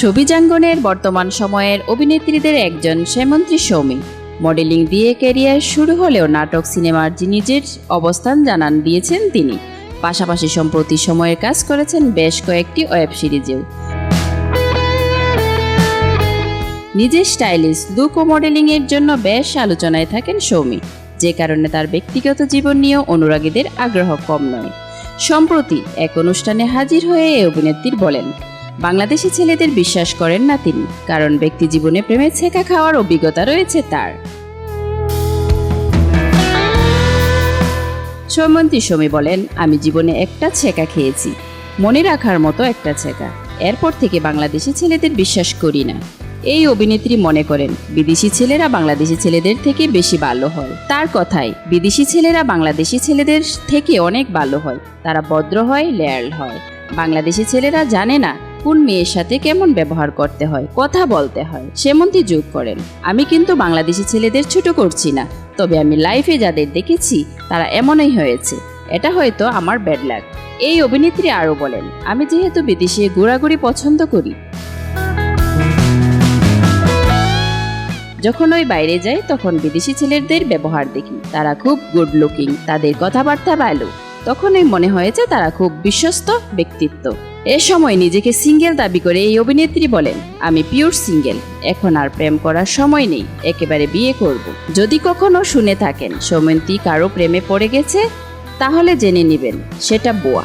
ছবিজাঙ্গনের বর্তমান সময়ের অভিনেত্রীদের একজন সেমন্ত্রী সৌমি। মডেলিং দিয়ে ক্যারিয়ার শুরু হলেও নাটক সিনেমার নিজের অবস্থান জানান দিয়েছেন তিনি। পাশাপাশি সম্প্রতি সময়ের কাজ করেছেন বেশ কয়েকটি ওয়েব সিরিজেও। নিজের স্টাইলিশ লুক ও মডেলিংয়ের জন্য বেশ আলোচনায় থাকেন সৌমি। যে কারণে তার ব্যক্তিগত জীবন নিয়েও অনুরাগীদের আগ্রহ কম নয়। সম্প্রতি এক অনুষ্ঠানে হাজির হয়ে এই অভিনেত্রীর বলেন বাংলাদেশি ছেলেদের বিশ্বাস করেন না তিনি, কারণ ব্যক্তি জীবনে প্রেমে ছেঁকা খাওয়ার অভিজ্ঞতা রয়েছে তার। সৌমন্তী সৌমি বলেন, আমি জীবনে একটা ছেঁকা খেয়েছি, মনে রাখার মতো একটা ছেঁকা। এরপর থেকে বাংলাদেশি ছেলেদের বিশ্বাস করি না। এই অভিনেত্রী মনে করেন, বিদেশি ছেলেরা বাংলাদেশি ছেলেদের থেকে বেশি ভালো হয়। তার কথায়, বিদেশি ছেলেরা বাংলাদেশি ছেলেদের থেকে অনেক ভালো হয়। তারা ভদ্র হয়, লেয়াল হয়। বাংলাদেশি ছেলেরা জানে না কোন মেয়ের সাথে কেমন ব্যবহার করতে হয়, কথা বলতে হয় সেমন্তি যোগ করেন। আমি কিন্তু বাংলাদেশি ছেলেদের ছোট করছি না, তবে আমি লাইফে যাদের দেখেছি, তারা এমনই হয়েছে। এটা হয়তো আমার ব্যাড লাগ এই অভিনেত্রী আরও বলেন, আমি যেহেতু বিদেশে ঘোরাঘুরি পছন্দ করি। যখন ওই বাইরে যাই, তখন বিদেশি ছেলেদের ব্যবহার দেখি। তারা খুব গুড লুকিং তাদের কথাবার্তা ভালো। তখনই মনে হয়েছে তারা খুব বিশ্বস্ত ব্যক্তিত্ব। এ সময় নিজেকে সিঙ্গেল দাবি করে এই অভিনেত্রী বলেন, আমি পিওর সিঙ্গেল এখন আর প্রেম করার সময় নেই, একেবারে বিয়ে করব। যদি কখনো শুনে থাকেন, সৌমন্তী কারও প্রেমে পড়ে গেছে, তাহলে জেনে নেবেন, সেটা বোয়া।